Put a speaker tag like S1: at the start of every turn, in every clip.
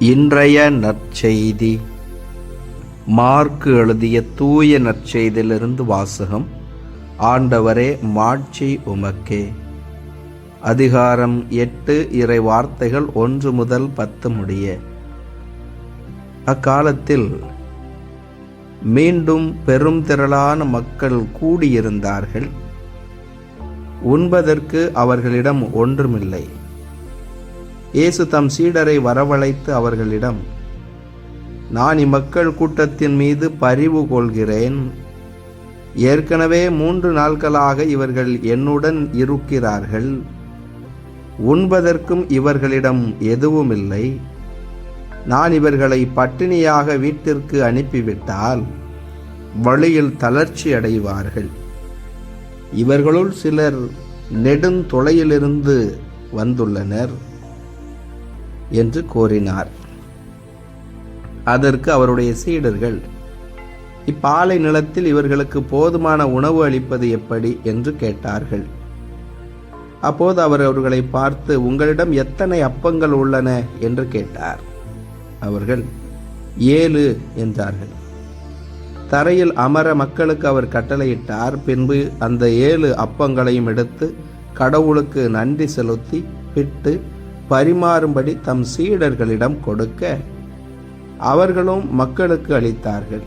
S1: இன்றைய நற்செய்தி. மார்க்கு எழுதிய தூய நற்செய்தியிலிருந்து வாசகம் ஆண்டவரே மாட்சி உமக்கே. அதிகாரம் எட்டு இறை வார்த்தைகள் ஒன்று முதல் பத்து முடிய. அக்காலத்தில் மீண்டும் பெரும் திரளான மக்கள் கூடியிருந்தார்கள். உண்பதற்கு அவர்களிடம் ஒன்றுமில்லை. இயேசு தம் சீடரை வரவழைத்து அவர்களிடம் நான் இம்மக்கள் கூட்டத்தின் மீது பரிவு கொள்கிறேன். ஏற்கனவே மூன்று நாட்களாக இவர்கள் என்னுடன் இருக்கிறார்கள். உண்பதற்கும் இவர்களிடம் எதுவுமில்லை. நான் இவர்களை பட்டினியாக வீட்டிற்கு அனுப்பிவிட்டால் வழியில் தளர்ச்சி அடைவார்கள். இவர்களுள் சிலர் நெடுந்தொலையிலிருந்து வந்துள்ளனர். என்று கோரினார். அதற்கு அவருடைய சீடர்கள் இப்பாலை நிலத்தில் இவர்களுக்கு போதுமான உணவு அளிப்பது எப்படி? என்று கேட்டார்கள். அப்போது அவர் அவர்களை பார்த்து உங்களிடம் எத்தனை அப்பங்கள் உள்ளன? என்று கேட்டார். அவர்கள் ஏழு என்றார்கள். தரையில் அமர மக்களுக்கு அவர் கட்டளையிட்டார். பின்பு அந்த ஏழு அப்பங்களையும் எடுத்து கடவுளுக்கு நன்றி செலுத்தி பிட்டு பரிமாறும்படி தம் சீடர்களிடம் கொடுக்க அவர்களும் மக்களுக்கு அளித்தார்கள்.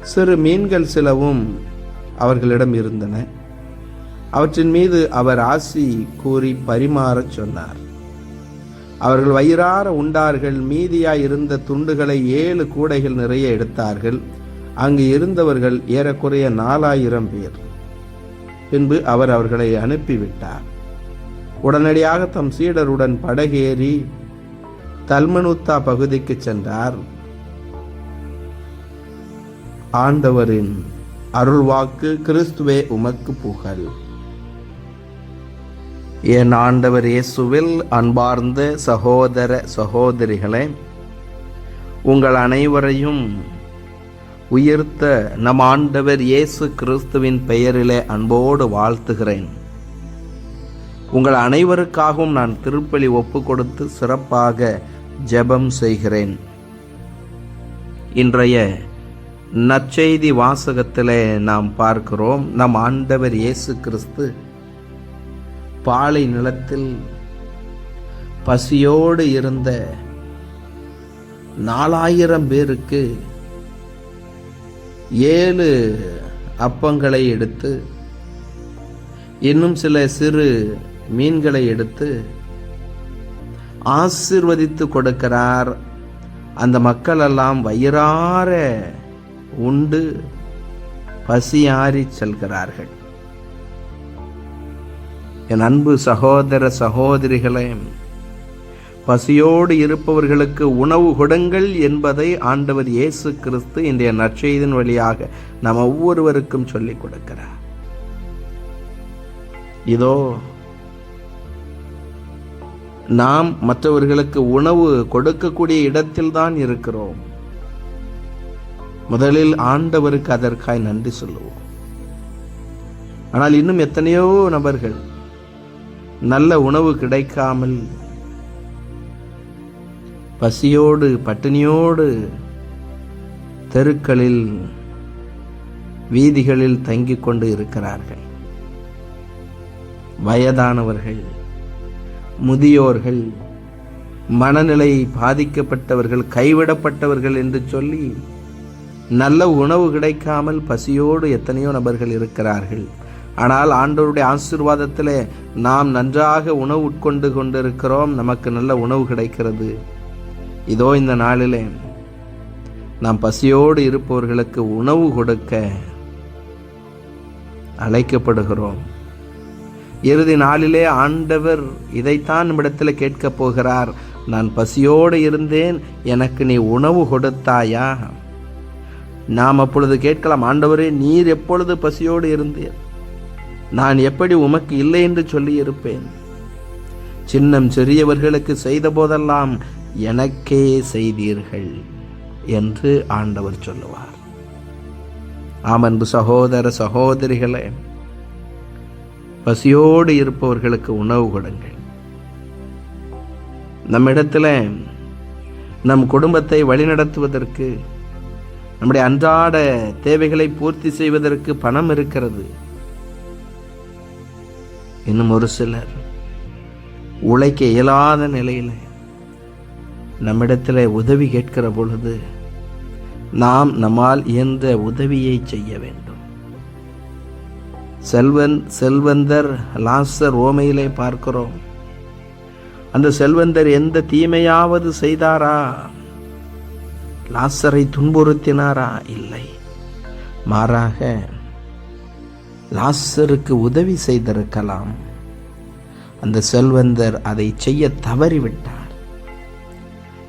S1: சிறு மீன்கள் சிலவும் அவர்களிடம் இருந்தன. அவற்றின் மீது அவர் ஆசி கூறி பரிமாறச் சொன்னார். அவர்கள் வயிறார உண்டார்கள் மீதியாய் இருந்த துண்டுகளை ஏழு கூடைகள் நிறைய எடுத்தார்கள். அங்கு இருந்தவர்கள் ஏறக்குறைய நாலாயிரம் பேர். பின்பு அவர் அவர்களை அனுப்பிவிட்டார். உடனடியாக தம் சீடருடன் படகேறி தல்மனுத்தா பகுதிக்கு சென்றார். ஆண்டவரின் அருள்வாக்கு கிறிஸ்துவே உமக்கு புகழ். என் ஆண்டவர் இயேசுவில் அன்பார்ந்த சகோதர சகோதரிகளே உங்கள் அனைவரையும் உயிர்த்த நம் ஆண்டவர் இயேசு கிறிஸ்துவின் பெயரிலே அன்போடு வாழ்த்துகிறேன். உங்கள் அனைவருக்காகவும் நான் திருப்பலி ஒப்பு கொடுத்து சிறப்பாக ஜெபம் செய்கிறேன். இன்றைய நற்செய்தி வாசகத்திலே நாம் பார்க்கிறோம் நம் ஆண்டவர் இயேசு கிறிஸ்து பாலை நிலத்தில் பசியோடு இருந்த நாலாயிரம் பேருக்கு ஏழு அப்பங்களை எடுத்து இன்னும் சில சிறு மீன்களை எடுத்து ஆசிர்வதித்து கொடுக்கிறார். அந்த மக்கள் எல்லாம் வயிறார உண்டு பசியாறி செல்கிறார்கள். என் அன்பு சகோதர சகோதரிகளே பசியோடு இருப்பவர்களுக்கு உணவு கொடுங்கள் என்பதை ஆண்டவர் இயேசு கிறிஸ்து இன்றைய நற்செய்தின் வழியாக நாம் ஒவ்வொருவருக்கும் சொல்லிக் கொடுக்கிறார். இதோ நாம் மற்றவர்களுக்கு உணவு கொடுக்கக்கூடிய இடத்தில்தான் இருக்கிறோம். முதலில் ஆண்டவருக்கு அதற்காய் நன்றி சொல்லுவோம். ஆனால் இன்னும் எத்தனையோ நபர்கள் நல்ல உணவு கிடைக்காமல் பசியோடு பட்டினியோடு தெருக்களில் வீதிகளில் தங்கிக் கொண்டு இருக்கிறார்கள். வயதானவர்கள் முதியோர்கள் மனநிலை பாதிக்கப்பட்டவர்கள் கைவிடப்பட்டவர்கள் என்று சொல்லி நல்ல உணவு கிடைக்காமல் பசியோடு எத்தனையோ நபர்கள் இருக்கிறார்கள். ஆனால் ஆண்டவருடைய ஆசிர்வாதத்தில் நாம் நன்றாக உணவு உட்கொண்டு கொண்டிருக்கிறோம். நமக்கு நல்ல உணவு கிடைக்கிறது. இதோ இந்த நாளிலே நாம் பசியோடு இருப்பவர்களுக்கு உணவு கொடுக்க அழைக்கப்படுகிறோம். இறுதி நாளிலே ஆண்டவர் இதைத்தான் நம்மிடத்தில் கேட்கப் போகிறார். நான் பசியோடு இருந்தேன் எனக்கு நீ உணவு கொடுத்தாயா? நாம் அப்பொழுது கேட்கலாம் ஆண்டவரே நீர் எப்பொழுது பசியோடு இருந்தேன் நான் எப்படி உமக்கு இல்லை என்று சொல்லியிருப்பேன்? சின்னம் சிறியவர்களுக்கு செய்த போதெல்லாம் எனக்கே செய்தீர்கள் என்று ஆண்டவர் சொல்லுவார். ஆமன்பு சகோதர சகோதரிகளே பசியோடு இருப்பவர்களுக்கு உணவு கொடுங்கள். நம்மிடத்தில் நம் குடும்பத்தை வழிநடத்துவதற்கு நம்முடைய அன்றாட தேவைகளை பூர்த்தி செய்வதற்கு பணம் இருக்கிறது. இன்னும் ஒரு சிலர் உழைக்க இயலாத நிலையில் நம்மிடத்தில் உதவி கேட்கிற பொழுது நாம் நம்மால் இயன்ற உதவியை செய்ய வேண்டும். செல்வன் செல்வந்தர் லாசர் ஓமையிலே பார்க்கிறோம். அந்த செல்வந்தர் எந்த தீமையாவது செய்தாரா? லாசரை துன்புறுத்தினாரா? இல்லை. மாறாக லாசருக்கு உதவி செய்திருக்கலாம். அந்த செல்வந்தர் அதை செய்ய தவறிவிட்டார்.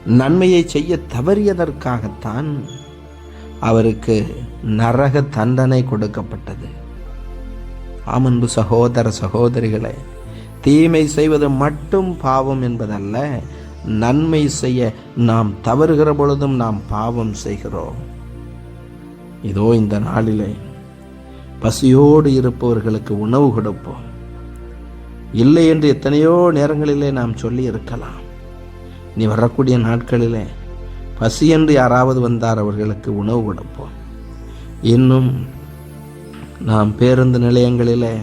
S1: நன்மையை செய்ய தவறியதற்காகத்தான் அவருக்கு நரக தண்டனை கொடுக்கப்பட்டது. ஆமன்பு சகோதர சகோதரிகளே தீமை செய்வது மட்டும் பாவம் என்பதல்ல நன்மை செய்ய நாம் தவறுகிற பொழுதும் நாம் பாவம் செய்கிறோம். இதோ இந்த நாளிலே பசியோடு இருப்பவர்களுக்கு உணவு கொடுப்போம். இல்லை என்று எத்தனையோ நேரங்களிலே நாம் சொல்லி இருக்கலாம். நீ வரக்கூடிய நாட்களிலே பசி என்று யாராவது வந்தார் அவர்களுக்கு உணவு கொடுப்போம். இன்னும் நாம் பேருந்து நிலையங்களிலே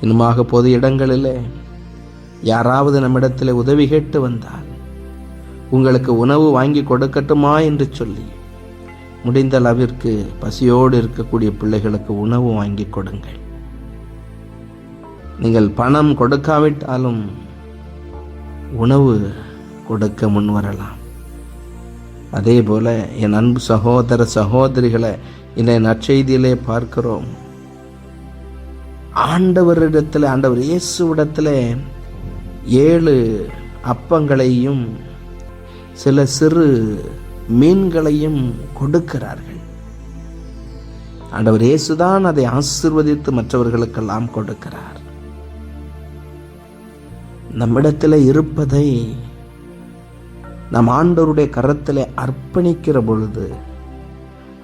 S1: இன்னுமாக பொது இடங்களிலே யாராவது நம்மிடத்தில் உதவி கேட்டு வந்தால் உங்களுக்கு உணவு வாங்கி கொடுக்கட்டுமா என்று சொல்லி முடிந்த அளவிற்கு பசியோடு இருக்கக்கூடிய பிள்ளைகளுக்கு உணவு வாங்கி கொடுங்கள். நீங்கள் பணம் கொடுக்காவிட்டாலும் உணவு கொடுக்க முன்வரலாம். அதே போல என் அன்பு சகோதர சகோதரிகளை இன்றைய நற்செய்தியிலே பார்க்கிறோம். ஆண்டவரிடத்தில் ஆண்டவர் இயேசுவிடத்தில் ஏழு அப்பங்களையும் சில சிறு மீன்களையும் கொடுக்கிறார்கள். ஆண்டவர் இயேசுதான் அதை ஆசிர்வதித்து மற்றவர்களுக்கெல்லாம் கொடுக்கிறார். நம்மிடத்தில் இருப்பதை நம் ஆண்டவருடைய கரத்தில் அர்ப்பணிக்கிற பொழுது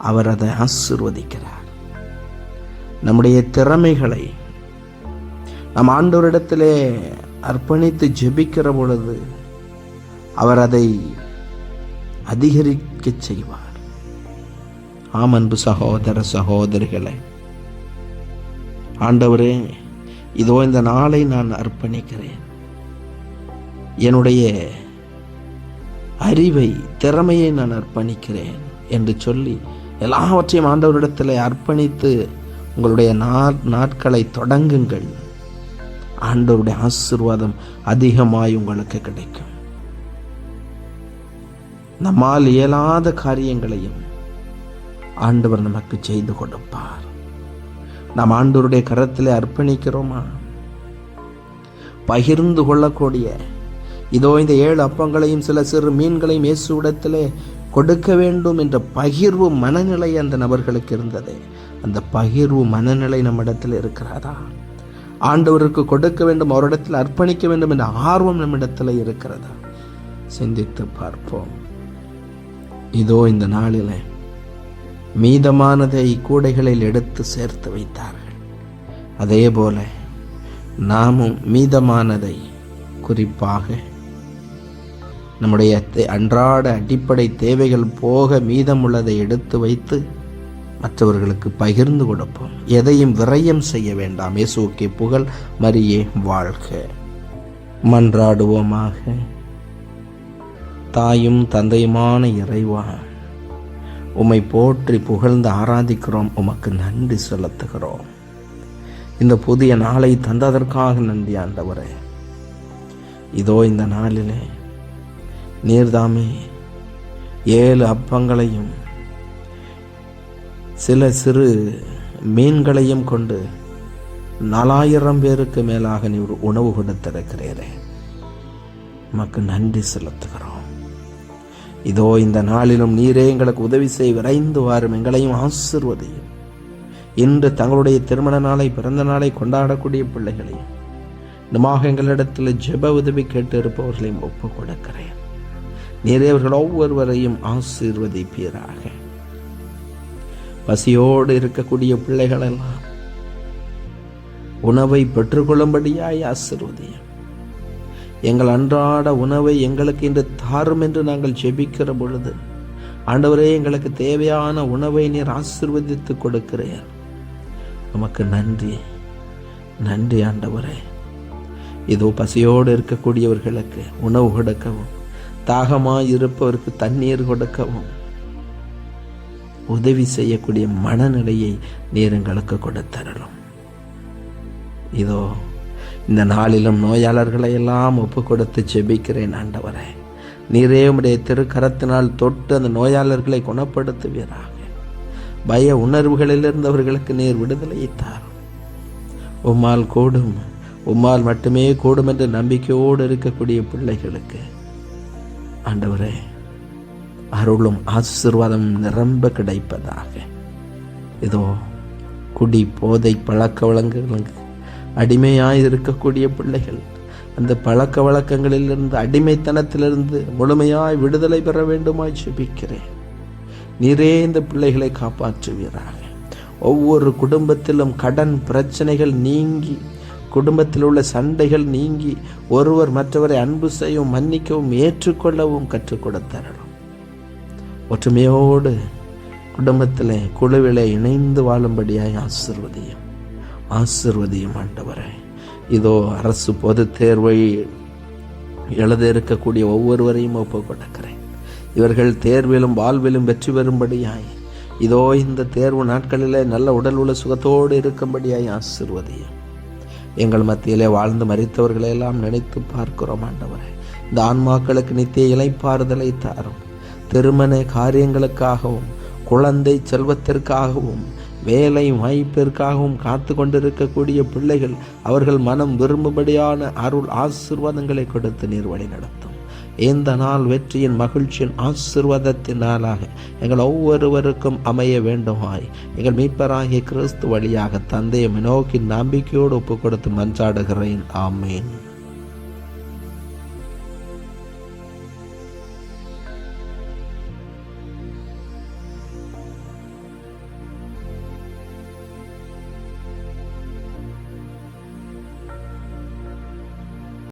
S1: அவர் அதை ஆசிர்வதிக்கிறார். நம்முடைய திறமைகளை நம் ஆண்டோரிடத்திலே அர்ப்பணித்து ஜெபிக்கிற பொழுது அவர் அதை அதிகரிக்க செய்வார். ஆம் அன்பு சகோதர சகோதரிகளை ஆண்டவரே இதோ இந்த நாளை நான் அர்ப்பணிக்கிறேன். என்னுடைய அறிவை திறமையை நான் அர்ப்பணிக்கிறேன் என்று சொல்லி எல்லாவற்றையும் ஆண்டவரிடத்தில் அர்ப்பணித்து உங்களுடைய நாட்களை தொடங்குங்கள். ஆண்டவருடைய ஆசிர்வாதம் அதிகமாய் உங்களுக்கு கிடைக்கும். நம்மால் இயலாத காரியங்களையும் ஆண்டவர் நமக்கு செய்து கொடுப்பார். நாம் ஆண்டவருடைய கரத்தில் அர்ப்பணிக்கிறோமா? பகிர்ந்து கொள்ளக்கூடிய இதோ இந்த ஏழு அப்பங்களையும் சில சிறு மீன்களையும் இயேசுவிடத்திலே கொடுக்க வேண்டும் என்ற பகிர்வு மனநிலை அந்த நபர்களுக்கு இருந்தது. அந்த பகிர்வு மனநிலை நம்மிடத்தில் இருக்கிறதா? ஆண்டவருக்கு கொடுக்க வேண்டும் அவரிடத்தில் அர்ப்பணிக்க வேண்டும் என்ற ஆர்வம் நம்மிடத்தில் இருக்கிறதா? சிந்தித்து பார்ப்போம். இதோ இந்த நாளில் மீதமானதை கூடைகளில் எடுத்து சேர்த்து வைத்தார்கள். அதே போல நாமும் மீதமானதை குறிப்பாக நம்முடைய அன்றாட அடிப்படை தேவைகள் போக மீதமுள்ளதை எடுத்து வைத்து மற்றவர்களுக்கு பகிர்ந்து கொடுப்போம். எதையும் விரயம் செய்ய வேண்டாம். இயேசுக்கே புகழ் மரியே வாழ்க. மன்றாடுவோமாக. தாயும் தந்தையுமான இறைவா உம்மை போற்றி புகழ்ந்து ஆராதிக்கிறோம். உமக்கு நன்றி செலுத்துகிறோம். இந்த புதிய நாளை தந்ததற்காக நன்றி ஆண்டவரே. இதோ இந்த நாளிலே நீர்தாமே. ஏழு அப்பங்களையும் சில சிறு மீன்களையும் கொண்டு நாலாயிரம் பேருக்கு மேலாக நீ ஒரு உணவு கொடுத்திருக்கிறீரே மக்கு நன்றி செலுத்துகிறோம். இதோ இந்த நாளிலும் நீரே எங்களுக்கு உதவி செய்ய விரைந்து வாரும் எங்களையும் ஆசிர்வதையும். இன்று தங்களுடைய திருமண நாளை பிறந்த நாளை கொண்டாடக்கூடிய பிள்ளைகளையும் நிமாக எங்களிடத்தில் ஜெப உதவி கேட்டு இருப்பவர்களையும் ஒப்புக் கொடுக்கிறேன். நீரேவர்கள் ஒவ்வொருவரையும் ஆசீர்வதிப்பீராக. பசியோடு இருக்கக்கூடிய பிள்ளைகள் எல்லாம் உணவை பெற்றுக்கொள்ளும்படியாய் ஆசிர்வதியும் எங்கள் அன்றாட உணவை எங்களுக்கு இன்று தாரும் என்று நாங்கள் ஜெபிக்கிற பொழுது ஆண்டவரே எங்களுக்கு தேவையான உணவை நீர் ஆசிர்வதித்து கொடுக்கிறீர். நமக்கு நன்றி. நன்றி ஆண்டவரே. இதோ பசியோடு இருக்கக்கூடியவர்களுக்கு உணவு கொடுக்கவும். தாகமாக இருப்பவருக்கு தண்ணீர் கொடுக்கவும். உதவி செய்யக்கூடிய மனநிலையை நீர் எங்களுக்கு கொடுத்தரலும். இதோ இந்த நாளிலும் நோயாளர்களை எல்லாம் ஒப்பு கொடுத்து செபிக்கிறேன் ஆண்டவரே. நீரே உடைய திருக்கரத்தினால் தொட்டு அந்த நோயாளர்களை குணப்படுத்துவீராக. பய உணர்வுகளில் இருந்தவர்களுக்கு நீர் விடுதலை தாரும். உம்மால் கூடும் உம்மால் மட்டுமே கூடும் என்ற நம்பிக்கையோடு இருக்கக்கூடிய பிள்ளைகளுக்கு ஆண்டவரே அருளும் ஆசீர்வாதம் நிரம்ப கிடைப்பதாக. இதோ குடி போதை பழக்க வழக்கங்களுக்கு அடிமையாக இருக்கக்கூடிய பிள்ளைகள் அந்த பழக்க வழக்கங்களிலிருந்து அடிமைத்தனத்திலிருந்து முழுமையாய் விடுதலை பெற வேண்டுமாய் ஜெபிக்கிறேன். நீரே இந்த பிள்ளைகளை காப்பாற்றுவீராக. ஒவ்வொரு குடும்பத்திலும் கடன் பிரச்சனைகள் நீங்கி குடும்பத்தில் உள்ள சண்டைகள் நீங்கி ஒருவர் மற்றவரை அன்பு செய்யவும் மன்னிக்கவும் ஏற்றுக்கொள்ளவும் கற்றுக் கொடுத்தரணும் ஒற்றுமையோடு குடும்பத்தில் குழுவிலே இணைந்து வாழும்படியாய் ஆசிர்வதியும் ஆசிர்வதியும் ஆண்டவரே. இதோ அரசு பொது தேர்வை எழுத இருக்கக்கூடிய ஒவ்வொருவரையும் ஒப்பு கொடுக்கிறேன். இவர்கள் தேர்விலும் வாழ்விலும் வெற்றி பெறும்படியாய் இதோ இந்த தேர்வு நாட்களிலே நல்ல உடல் உள்ள சுகத்தோடு இருக்கும்படியாய் ஆசிர்வதியும். எங்கள் மத்தியிலே வாழ்ந்து மறித்தவர்களையெல்லாம் நினைத்து பார்க்கிறோம் ஆண்டவரே. இந்த ஆன்மாக்களுக்கு நித்திய இலைப்பாறுதலை தாரும். திருமண காரியங்களுக்காகவும் குழந்தை செல்வத்திற்காகவும் வேலை வாய்ப்பிற்காகவும் காத்து கொண்டிருக்கக்கூடிய பிள்ளைகள் அவர்கள் மனம் விரும்பும்படியான அருள் ஆசிர்வாதங்களை கொடுத்து நீர் வழி நடத்தும் இந்த நாள் வெற்றியின் மகிழ்ச்சியின் ஆசிர்வாதத்தின் நாளாக எங்கள் ஒவ்வொருவருக்கும் அமைய வேண்டுமாய். எங்கள் மீட்பராகிய கிறிஸ்து வழியாக தந்தையை நோக்கி நம்பிக்கையோடு ஒப்பு கொடுத்து மன்றாடுகிறேன். ஆமேன்.